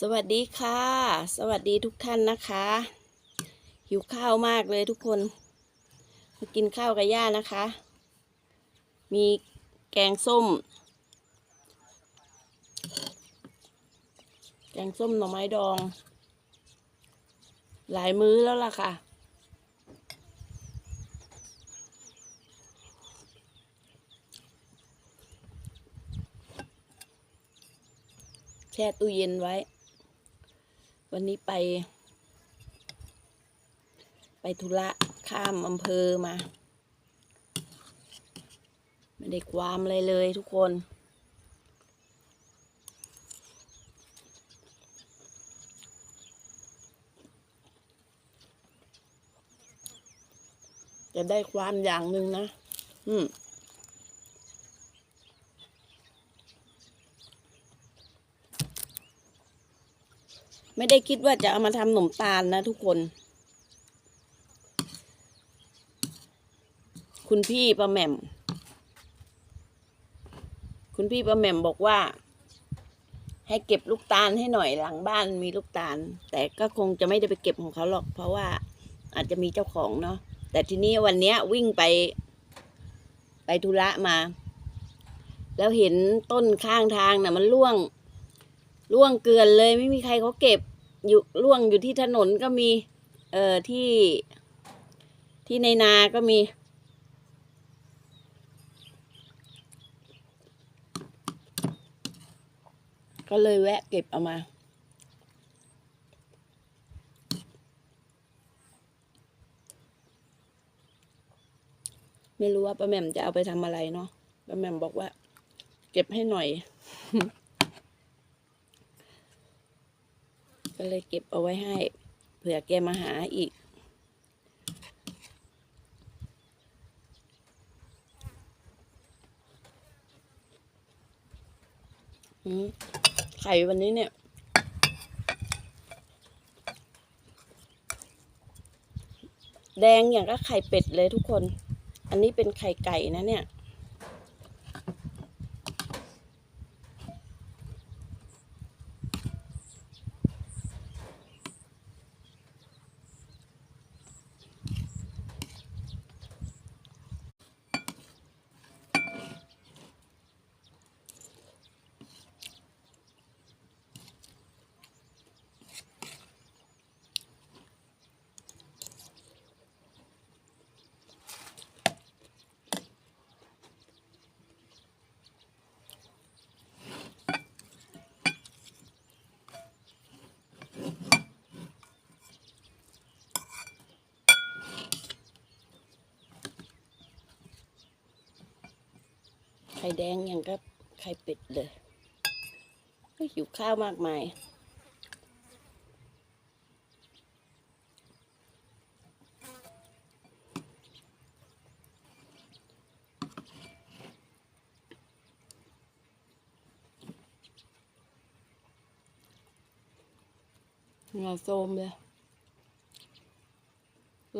สวัสดีค่ะ สวัสดีทุกท่านนะคะ หิวข้าวมากเลยทุกคนมากินข้าวกับย่านะคะ มีแกงส้ม แกงส้มหน่อไม้ดอง หลายมื้อแล้วล่ะค่ะ แช่ตู้เย็นไว้ วันนี้ไป ไปธุระข้ามอำเภอมา ไม่ได้ความอะไรเลยทุกคน จะได้ความอย่างหนึ่งนะ อืม ไม่ได้คิดว่าจะเอามาทำขนมตาลนะทุกคน คุณพี่ประแหม่ม คุณพี่ประแหม่มบอกว่า ให้เก็บลูกตาลให้หน่อยหลังบ้านมีลูกตาล แต่ก็คงจะไม่ได้ไปเก็บของเขาหรอก เพราะว่าอาจจะมีเจ้าของเนาะแต่ทีนี้วันนี้วิ่งไป ไปธุระมา แล้วเห็นต้นข้างทางน่ะ มันร่วง ร่วงเกลือนเลยไม่มีใครเขาเก็บ อยู่ร่วงอยู่ที่ถนนก็มี เอ่อที่ที่ในนาก็มี ก็เลยแวะเก็บเอามา ไม่รู้ว่าป้าแหม่มจะเอาไปทำอะไรเนาะป้าแหม่มบอกว่า เก็บให้หน่อย ก็เลยเก็บเอาไว้ให้ เผื่อแกมาหาอีก ไข่วันนี้เนี่ย แดงอย่างก็ไข่เป็ดเลยทุกคน อันนี้เป็นไข่ไก่นะเนี่ย ข่แดงอย่างก็ไข่เป็ดเลยเฮ้ยหิวข้าวมากมาย เหงาโซมเลย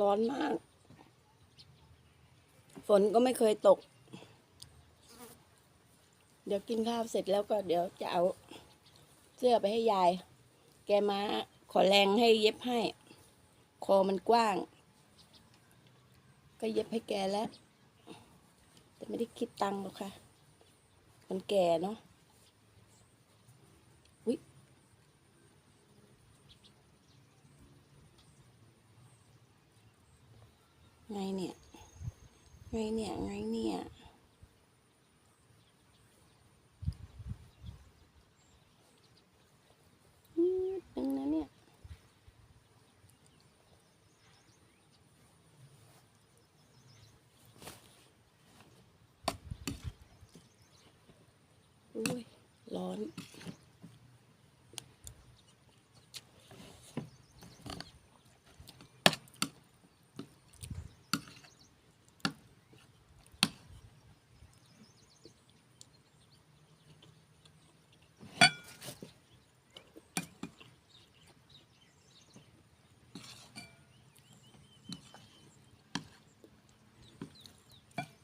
ร้อนมาก ฝนก็ไม่เคยตก เดี๋ยวกินข้าวเสร็จแล้วก็เดี๋ยวจะเอาเสื้อไปให้ยาย แกมาขอแรงให้เย็บให้ คอมันกว้าง ก็เย็บให้แกแล้ว แต่ไม่ได้คิดตังค์หรอกค่ะ มันแก่เนาะวิไงเนี่ย ไงเนี่ย ไงเนี่ย นิดนึงนะเนี่ย อุ้ย ร้อน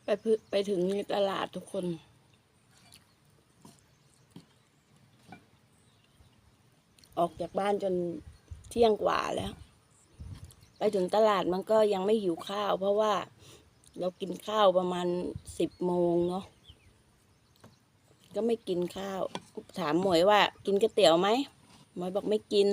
ไปพึไปถึงในตลาดทุกคน ออกจากบ้านจนเที่ยงกว่าแล้ว ไปถึงตลาดมันก็ยังไม่หิวข้าว เพราะว่าเรากินข้าวประมาณสิบโมงเนาะก็ไม่กินข้าว ถามหมวยว่า กินก๋วยเตี๋ยวไหมหมวยบอกไม่กิน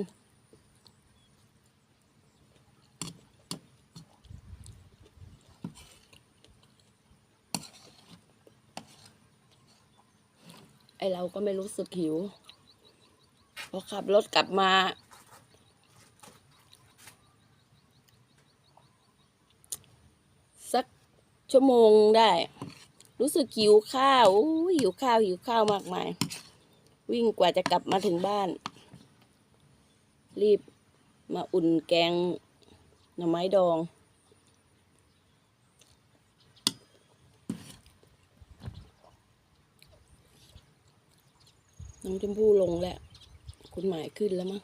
ไอเราก็ไม่รู้สึกหิว อขับรถกลับมา สักชั่วโมงได้ รู้สึกหิวข้าวอู้ยหิวข้าวหิวข้าวมากมาย วิ่งกว่าจะกลับมาถึงบ้าน รีบมาอุ่นแกงหน่อไม้ดองน้องชมพู่ลงแล้ว คุณหมายขึ้นแล้วมั้ง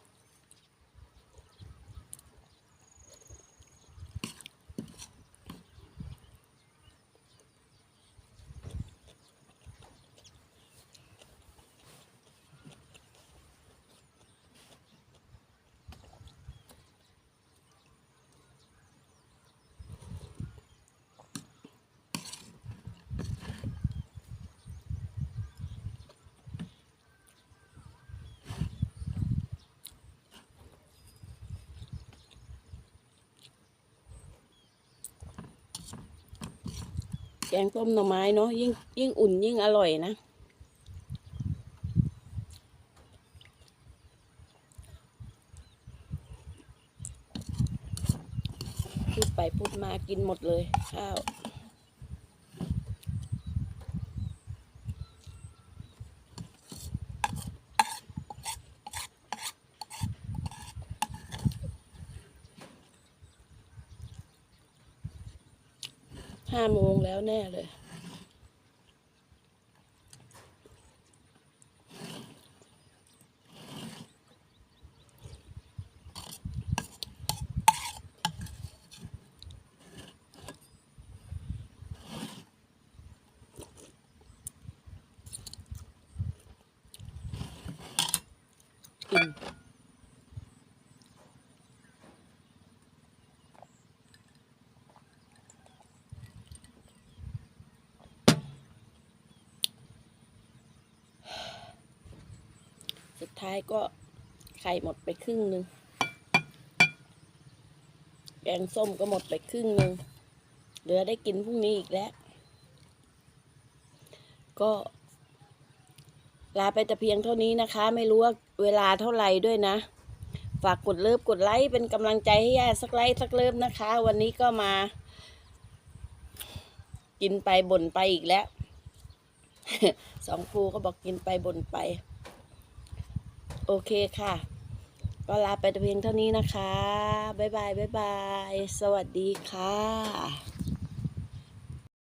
แกงต้มหน่อไม้เนาะยิ่งยิ่งอุ่นยิ่งอร่อยนะพูดไปพูดมากินหมดเลยข้าว ห้าโมงแล้วแน่เลย อิ่ม ท้ายก็ไข่หมดไปครึ่งหนึ่งแกงส้มก็หมดไปครึ่งหนึ่งเหลือได้กินพรุ่งนี้อีกแล้ว ก็ลาไปแต่เพียงเท่านี้นะคะ ไม่รู้ว่าเวลาเท่าไหร่ด้วยนะ ฝากกดเลิฟกดไลค์เป็นกำลังใจให้ย่าสักไลค์สักเลิฟนะคะ วันนี้ก็มา กินไปบ่นไปอีกแล้ว สองครูก็บอกกินไปบ่นไป โอเคค่ะ ก็ลาไปแต่เพียงเท่านี้นะคะ บ๊ายบาย บ๊ายบาย สวัสดีค่ะ